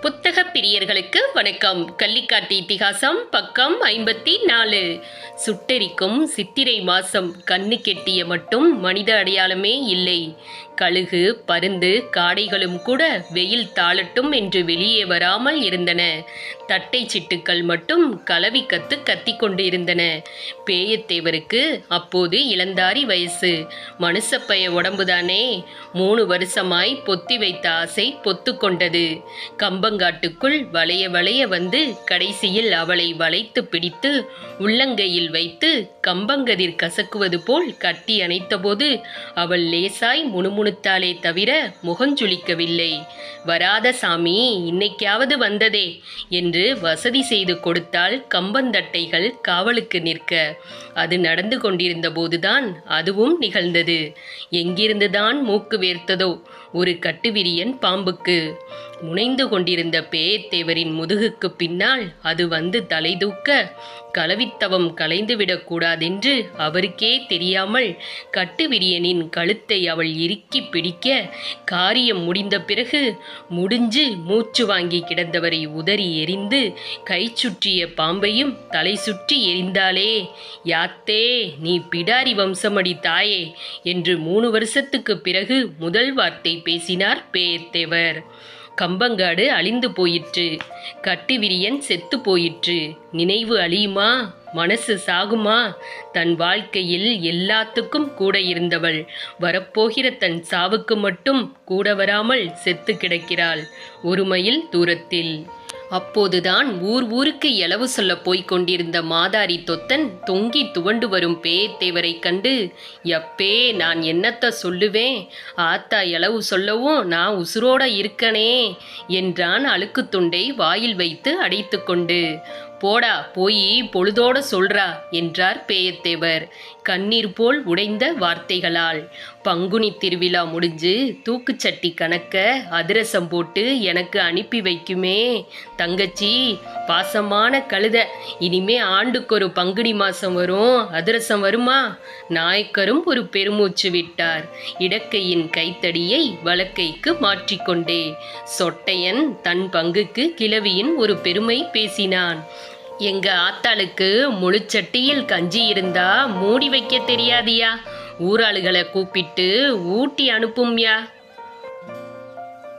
புத்தக பிரியர்களுக்கு வணக்கம். கள்ளிக்காட்டு இத்திகாசம் பக்கம் ஐம்பத்தி நாலு சுட்டெரிக்கும் சித்திரை மாசம் கண்ணு கெட்டிய மட்டும் மனித அடையாளமே இல்லை. கழுகு பருந்து காடைகளும் கூட வெயில் தாளட்டும் என்று வெளியே வராமல் இருந்தன. தட்டை சிட்டுக்கள் மட்டும் கலவி கத்து கத்திக் கொண்டு இருந்தன பேயத்தேவருக்கு அப்போது இளந்தாரி வயசு. மனுஷப்பைய உடம்புதானே? மூணு வருஷமாய் பொத்தி வைத்த ஆசை பொத்து கொண்டது. கம்பங்காட்டுக்குள் வளைய வளைய வந்து கடைசியில் அவளை வளைத்து பிடித்து உள்ளங்கையில் வைத்து கம்பங்கதிர் கசக்குவது போல் கட்டி அணைத்தபோது அவள் லேசாய் முணுமுணு முணுமுணுத்தாளே தவிர முகஞ்சுளிக்கவில்லை. வராத சாமி இன்னைக்காவது வந்ததே என்று வசதி செய்து கொடுத்தால் கம்பந்தட்டைகள் காவலுக்கு நிற்க. அது நடந்து கொண்டிருந்த போதுதான் அதுவும் நிகழ்ந்தது. எங்கிருந்துதான் மூக்கு வேர்த்ததோ? ஒரு கட்டுவிரியன் பாம்புக்கு. முனைந்து கொண்டிருந்த பேயத்தேவரின் முதுகுக்கு பின்னால் அது வந்து தலை தூக்க கலவித்தவம் கலைந்துவிடக் கூடாதென்று அவருக்கே தெரியாமல் கட்டுவிரியனின் கழுத்தை அவள் இறுக்கி பிடிக்க காரியம் முடிந்த பிறகு முடிஞ்சு மூச்சு வாங்கி கிடந்தவரை உதறி எறிந்து கை சுற்றிய பாம்பையும் தலை சுற்றி எரிந்தாளே. யாத்தே நீ பிடாரி வம்சமடி தாயே என்று மூணு வருஷத்துக்கு பிறகு முதல் வார்த்தை பேசினார் பேயத்தேவர் கம்பங்காடு அழிந்து போயிற்று. கட்டுவிரியன் செத்து போயிற்று. நினைவு அழியுமா? மனசு சாகுமா? தன் வாழ்க்கையில் எல்லாத்துக்கும் கூட இருந்தவள். வரப்போகிற தன் சாவுக்கு மட்டும் கூட வராமல் செத்து கிடக்கிறாள். ஒரு மைல் தூரத்தில். அப்போதுதான் ஊர் ஊருக்கு எலவு சொல்ல போய்க் கொண்டிருந்த மாதாரி தொத்தன் தொங்கி துவண்டு வரும் பேயத்தேவரைக் கண்டு எப்பே நான் என்னத்த சொல்லுவேன்? ஆத்தா எலவு சொல்லவும் நான் உசுரோட இருக்கனே என்றான் அழுக்கு துண்டை வாயில் வைத்து அடைத்து கொண்டு. போடா போய் பொழுதோட சொல்றா என்றார் பேயத்தேவர் கண்ணீர் போல் உடைந்த வார்த்தைகளால். பங்குனி திருவிழா முடிஞ்சு தூக்குச்சட்டி கணக்க அதிரசம் போட்டு எனக்கு அனுப்பி வைக்குமே தங்கச்சி பாசமான கழுத. இனிமே ஆண்டுக்கு ஒரு பங்குனி மாசம் வரும். அதிரசம் வருமா? நாயக்கரும் ஒரு பெருமூச்சு விட்டார். இடக்கையின் கைத்தடியை வலக்கைக்கு மாற்றிக்கொண்டே சொட்டையன் தன் பங்குக்கு கிழவியின் ஒரு பெருமை பேசினான். எங்க ஆத்தாளுக்கு முழுச்சட்டியில் கஞ்சி இருந்தா மூடி வைக்க தெரியாதியா? ஊராளுகளை கூப்பிட்டு ஊட்டி அனுப்பும்யா?